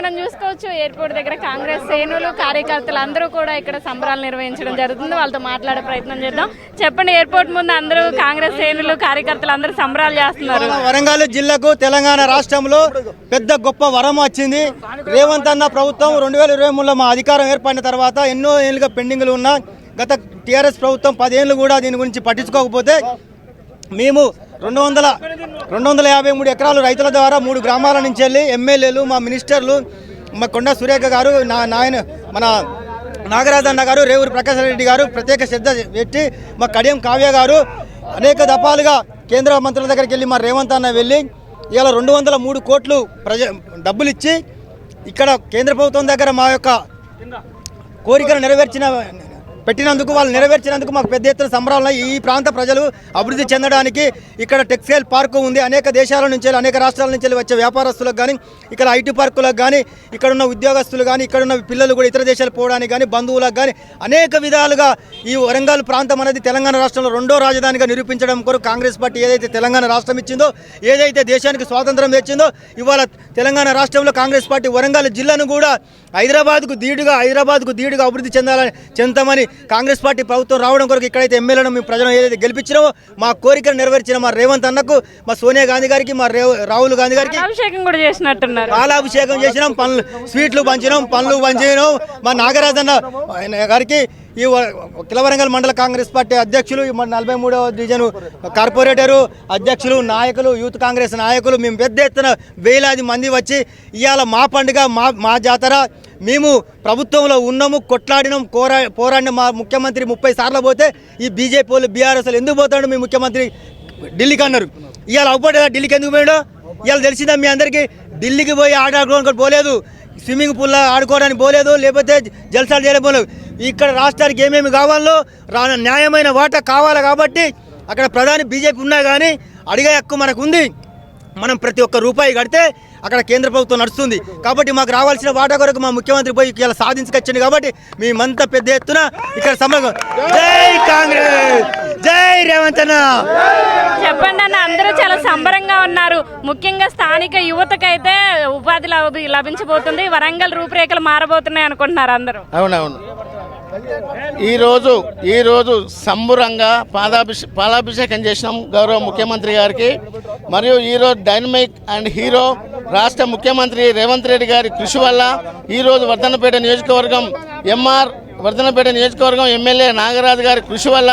మనం చూసుకోవచ్చు. ఎయిర్పోర్ట్ దగ్గర కాంగ్రెస్ శ్రేణులు కార్యకర్తలు అందరూ కూడా ఇక్కడ సంబరాలు నిర్వహించడం జరుగుతుంది. వాళ్ళతో మాట్లాడే ప్రయత్నం చేద్దాం. చెప్పండి ఎయిర్పోర్ట్ ముందు అందరూ కాంగ్రెస్ శ్రేణులు కార్యకర్తలు అందరూ సంబరాలు చేస్తున్నారు. వరంగల్ జిల్లాకు తెలంగాణ రాష్ట్రంలో పెద్ద గొప్ప వరం వచ్చింది. రేవంత్ అన్న ప్రభుత్వం రెండు వేల ఇరవై మూడులో మా అధికారం ఏర్పడిన తర్వాత ఎన్నో ఏళ్ళుగా పెండింగ్లు ఉన్న గత టీఆర్ఎస్ ప్రభుత్వం పదేళ్ళు కూడా దీని గురించి పట్టించుకోకపోతే మేము రెండు వందల రెండు వందల యాభై మూడు ఎకరాలు రైతుల ద్వారా మూడు గ్రామాల నుంచి వెళ్ళి ఎమ్మెల్యేలు మా మినిస్టర్లు మా కొండ సురేఖ గారు నా నాయన మన నాగరాజన్న గారు రేవూరు ప్రకాశ్ రెడ్డి గారు ప్రత్యేక శ్రద్ధ పెట్టి మా కడియం కావ్య గారు అనేక దఫాలుగా కేంద్ర మంత్రుల దగ్గరికి వెళ్ళి మా రేవంత్ అన్న వెళ్ళి ఇవాళ రెండు వందల మూడు కోట్లు ప్రజ డబ్బులు ఇచ్చి ఇక్కడ కేంద్ర ప్రభుత్వం దగ్గర మా యొక్క కోరికలు నెరవేర్చిన పెట్టినందుకు వాళ్ళు నెరవేర్చినందుకు మాకు పెద్ద ఎత్తున సంబరాలు ఈ ప్రాంత ప్రజలు అభివృద్ధి చెందడానికి ఇక్కడ టెక్స్టైల్ పార్కు ఉంది. అనేక దేశాల నుంచి అనేక రాష్ట్రాల నుంచి వచ్చే వ్యాపారస్తులకు కానీ ఇక్కడ ఐటీ పార్కులకు కానీ ఇక్కడ ఉన్న ఉద్యోగస్తులు కానీ ఇక్కడ ఉన్న పిల్లలు కూడా ఇతర దేశాలు పోవడానికి కానీ బంధువులకు కానీ అనేక విధాలుగా ఈ వరంగల్ ప్రాంతం అనేది తెలంగాణ రాష్ట్రంలో రెండో రాజధానిగా నిరూపించడం కొరకు కాంగ్రెస్ పార్టీ ఏదైతే తెలంగాణ రాష్ట్రం ఇచ్చిందో ఏదైతే దేశానికి స్వాతంత్రం తెచ్చిందో ఇవాళ తెలంగాణ రాష్ట్రంలో కాంగ్రెస్ పార్టీ వరంగల్ జిల్లాను కూడా హైదరాబాద్కు ధీటుగా హైదరాబాద్కు ధీటుగా అభివృద్ధి చెందాలని చెందామని కాంగ్రెస్ పార్టీ ప్రభుత్వం రావడం కొరకు ఇక్కడైతే ఎమ్మెల్యేలను మేము ప్రజలను ఏదైతే గెలిపించినామో మా కోరికను నెరవేర్చిన మా రేవంత్ అన్నకు మా సోనియా గాంధీ గారికి మా రాహుల్ గాంధీ గారికి అభిషేకం కూడా చేసినట్టున్నారు. పాలాభిషేకం చేసినాం పండ్లు స్వీట్లు పంచినాం పండ్లు పంచినాం. మా నాగరాజన్న గారికి ఈ కిలవరంగల్ మండల కాంగ్రెస్ పార్టీ అధ్యక్షులు నలభై మూడవ డివిజన్ కార్పొరేటరు అధ్యక్షులు నాయకులు యూత్ కాంగ్రెస్ నాయకులు మేము పెద్ద ఎత్తున వేలాది మంది వచ్చి ఇవాళ మా పండుగ మా మా జాతర మేము ప్రభుత్వంలో ఉన్నాము కొట్లాడినాం కోరా పోరాడిన. మా ముఖ్యమంత్రి ముప్పై సార్లు పోతే ఈ బీజేపీ వాళ్ళు బీఆర్ఎస్ ఎందుకు పోతాడు మీ ముఖ్యమంత్రి ఢిల్లీకి అన్నారు. ఇవాళ అవ్వబడేదా ఢిల్లీకి ఎందుకు పోయాడో? ఇవాళ తెలిసిందా మీ అందరికీ? ఢిల్లీకి పోయి ఆట ఆడుకోవడానికి పోలేదు స్విమ్మింగ్ పూల్లో ఆడుకోవడానికి పోలేదు లేకపోతే జల్సాలు చేయడం పోలేదు. ఇక్కడ రాష్ట్రానికి ఏమేమి కావాలో రా న్యాయమైన వాటా కావాలి కాబట్టి అక్కడ ప్రధాని బీజేపీ ఉన్నా కానీ అడిగే హక్కు మనకు ఉంది మనం ప్రతి ఒక్క రూపాయి కడితే అక్కడ కేంద్ర ప్రభుత్వం నడుస్తుంది. కాబట్టి మాకు రావాల్సిన వాటా కొరకు మా ముఖ్యమంత్రి పోయి ఇలా సాధించుకొచ్చింది కాబట్టి మేమంతా పెద్ద ఎత్తున ఇక్కడ సమరం జై కాంగ్రెస్! జై రేవంత్ అన్న! చెప్పండి అన్న అందరూ చాలా సంబరంగా ఉన్నారు. ముఖ్యంగా స్థానిక యువతకైతే ఉపాధి లభి- లభించబోతుంది. వరంగల్ రూపురేఖలు మారబోతున్నాయి అనుకుంటున్నారు అందరూ. అవునవును. ఈరోజు ఈరోజు సంబురంగా పాదాభిషే పాదాభిషేకం చేసినాం గౌరవ ముఖ్యమంత్రి గారికి. మరియు ఈరోజు డైనమిక్ అండ్ హీరో రాష్ట్ర ముఖ్యమంత్రి రేవంత్ రెడ్డి గారి కృషి వల్ల ఈరోజు వర్ధనపేట నియోజకవర్గం ఎంఆర్ వర్ధనపేట నియోజకవర్గం ఎమ్మెల్యే నాగరాజు గారి కృషి వల్ల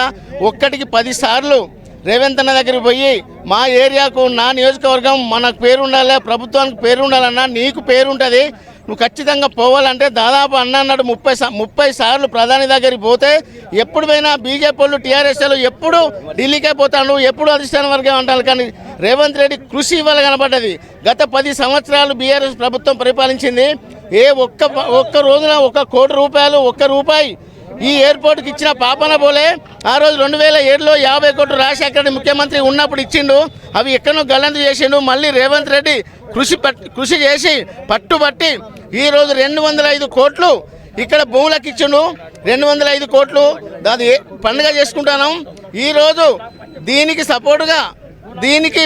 ఒక్కటికి పదిసార్లు రేవంత్ అన్న దగ్గరికి పోయి మా ఏరియాకు నా నియోజకవర్గం మనకు పేరు ఉండాలి ప్రభుత్వానికి పేరు ఉండాలన్నా నీకు పేరు ఉంటుంది నువ్వు ఖచ్చితంగా పోవాలంటే దాదాపు అన్న అన్నాడు ముప్పై సా- ముప్పై సార్లు ప్రధాని దగ్గరికి పోతే ఎప్పుడు పోయినా బీజేపీ వాళ్ళు టీఆర్ఎస్ వాళ్ళు ఎప్పుడు ఢిల్లీకే పోతాడు ఎప్పుడు అధిష్టాన వర్గం అంటారు. కానీ రేవంత్ రెడ్డి కృషి ఇవ్వాలి కనబడ్డది. గత పది సంవత్సరాలు బీఆర్ఎస్ ప్రభుత్వం పరిపాలించింది. ఏ ఒక్క ఒక్క రోజున ఒక కోటి రూపాయలు ఒక్క రూపాయి ఈ ఎయిర్పోర్ట్కి ఇచ్చిన పాపన పోలే ఆ రోజు రెండు వేల ఏడులో యాభై కోట్లు రాజశేఖర ముఖ్యమంత్రి ఉన్నప్పుడు ఇచ్చిండు. అవి ఎక్కడో గల్లంతు చేసిండు. మళ్ళీ రేవంత్ రెడ్డి కృషి కృషి చేసి పట్టుబట్టి ఈరోజు రెండు వందల ఐదు కోట్లు ఇక్కడ భూములకు ఇచ్చిండు. రెండు వందల ఐదు కోట్లు దాని పండుగ చేసుకుంటాను. ఈరోజు దీనికి సపోర్టుగా దీనికి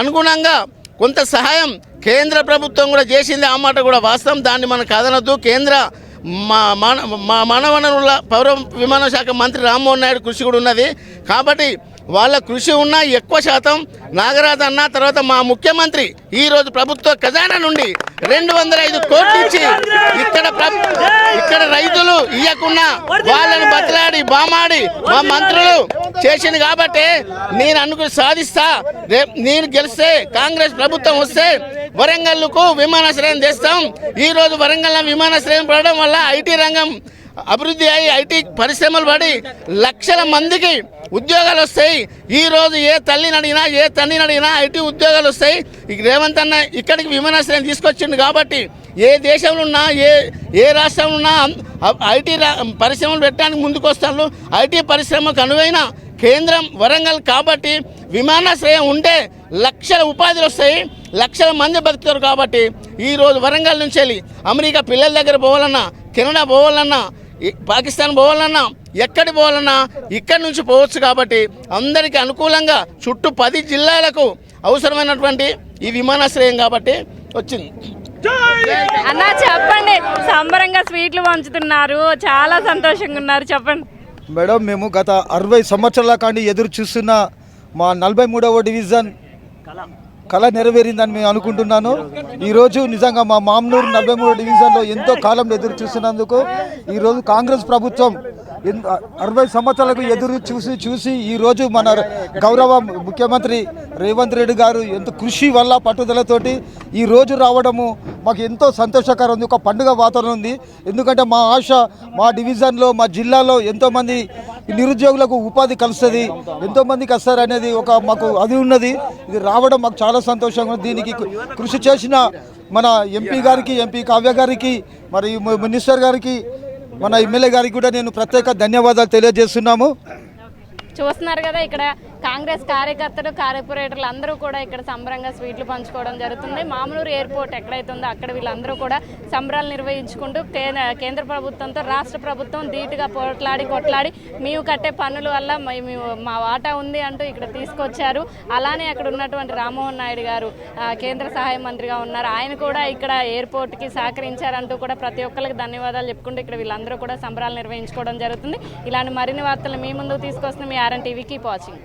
అనుగుణంగా కొంత సహాయం కేంద్ర ప్రభుత్వం కూడా చేసింది. ఆ మాట కూడా వాస్తవం. దాన్ని మనం కాదనొద్దు. కేంద్ర మా మన మా మానవ వనరుల పౌర విమాన శాఖ మంత్రి రామ్మోహన్ నాయుడు కృషి కూడా ఉన్నది. కాబట్టి వాళ్ళ కృషి ఉన్న ఎక్కువ శాతం నాగరాజు అన్న తర్వాత మా ముఖ్యమంత్రి ఈ రోజు ప్రభుత్వ ఖజానా నుండి రెండు వందల ఐదు కోట్లు ఇచ్చి ఇక్కడ ఇక్కడ రైతులు ఇయ్యకుండా వాళ్ళని బతలాడి బామాడి మా మంత్రులు చేసింది కాబట్టి నేను అనుకుని సాధిస్తా. రేపు నేను గెలిస్తే కాంగ్రెస్ ప్రభుత్వం వస్తే వరంగల్కు విమానాశ్రయం చేస్తాం ఈరోజు వరంగల్ విమానాశ్రయం పడడం వల్ల ఐటీ రంగం అభివృద్ధి అయి ఐటీ పరిశ్రమలు పడి లక్షల మందికి ఉద్యోగాలు వస్తాయి. ఈ రోజు ఏ తల్లిని అడిగినా ఏ తండ్రిని అడిగినా ఐటీ ఉద్యోగాలు వస్తాయి. ఇక రేవంత్ అన్న ఇక్కడికి విమానాశ్రయం తీసుకొచ్చిండు కాబట్టి ఏ దేశంలో ఉన్నా ఏ ఏ రాష్ట్రంలో ఉన్నా ఐటీ పరిశ్రమలు పెట్టడానికి ముందుకొస్తారు ఐటీ పరిశ్రమకు అనువైన కేంద్రం వరంగల్ కాబట్టి విమానాశ్రయం ఉంటే లక్షల ఉపాధులు వస్తాయి. లక్షల మంది బతుకుతారు కాబట్టి ఈరోజు వరంగల్ నుంచి వెళ్ళి అమెరికా పిల్లల దగ్గర పోవాలన్నా కెనడా పోవాలన్నా పాకిస్తాన్ పోవాలన్నా ఎక్కడి పోవాలన్నా ఇక్కడి నుంచి పోవచ్చు కాబట్టి అందరికీ అనుకూలంగా చుట్టూ పది జిల్లాలకు అవసరమైనటువంటి ఈ విమానాశ్రయం కాబట్టి వచ్చింది. అన్న చెప్పండి. సంబరంగా స్వీట్లు పంచుతున్నారు. చాలా సంతోషంగా ఉన్నారు. చెప్పండి. మేడం మేము గత అరవై సంవత్సరాల కాండి ఎదురు చూస్తున్న మా నలభై మూడవ డివిజన్ కళ నెరవేరిందని మేము అనుకుంటున్నాను. ఈరోజు నిజంగా మా మామూలు నలభై మూడు డివిజన్లో ఎంతో కాలం ఎదురు చూసినందుకు ఈరోజు కాంగ్రెస్ ప్రభుత్వం ఎన్- అరవై సంవత్సరాలకు ఎదురు చూసి చూసి ఈరోజు మన గౌరవ ముఖ్యమంత్రి రేవంత్ రెడ్డి గారు ఎంత కృషి వల్ల పట్టుదలతోటి ఈ రోజు రావడము మాకు ఎంతో సంతోషకరం. ఉంది ఒక పండుగ వాతావరణం ఉంది. ఎందుకంటే మా ఆశ మా డివిజన్లో మా జిల్లాలో ఎంతోమంది నిరుద్యోగులకు ఉపాధి కలుస్తుంది. ఎంతోమందికి వస్తారు అనేది ఒక మాకు అది ఉన్నది. ఇది రావడం మాకు చాలా సంతోషంగా దీనికి కృషి చేసిన మన ఎంపీ గారికి ఎంపీ కావ్య గారికి మరి మినిస్టర్ గారికి మన ఎమ్మెల్యే గారికి కూడా నేను ప్రత్యేక ధన్యవాదాలు తెలియజేస్తున్నాము. చూస్తున్నారు కదా ఇక్కడ కాంగ్రెస్ కార్యకర్తలు కార్పొరేటర్లు అందరూ కూడా ఇక్కడ సంబరంగా స్వీట్లు పంచుకోవడం జరుగుతుంది. మామూలు ఎయిర్పోర్ట్ ఎక్కడైతే ఉందో అక్కడ వీళ్ళందరూ కూడా సంబరాలు నిర్వహించుకుంటూ కేంద్ర కేంద్ర ప్రభుత్వంతో రాష్ట్ర ప్రభుత్వం ధీటుగా పోట్లాడి కొట్లాడి మేము కట్టే పన్నుల వల్ల మేము మా వాటా ఉంది అంటూ ఇక్కడ తీసుకొచ్చారు. అలానే అక్కడ ఉన్నటువంటి రామ్మోహన్ నాయుడు గారు కేంద్ర సహాయ మంత్రిగా ఉన్నారు. ఆయన కూడా ఇక్కడ ఎయిర్పోర్ట్కి సహకరించారంటూ కూడా ప్రతి ఒక్కరికి ధన్యవాదాలు చెప్పుకుంటూ ఇక్కడ వీళ్ళందరూ కూడా సంబరాలు నిర్వహించుకోవడం జరుగుతుంది. ఇలాంటి మరిన్ని వార్తలు మీ ముందుకు తీసుకొస్తున్న మీ ఆర్ఎన్ టీవీకి వాచింగ్.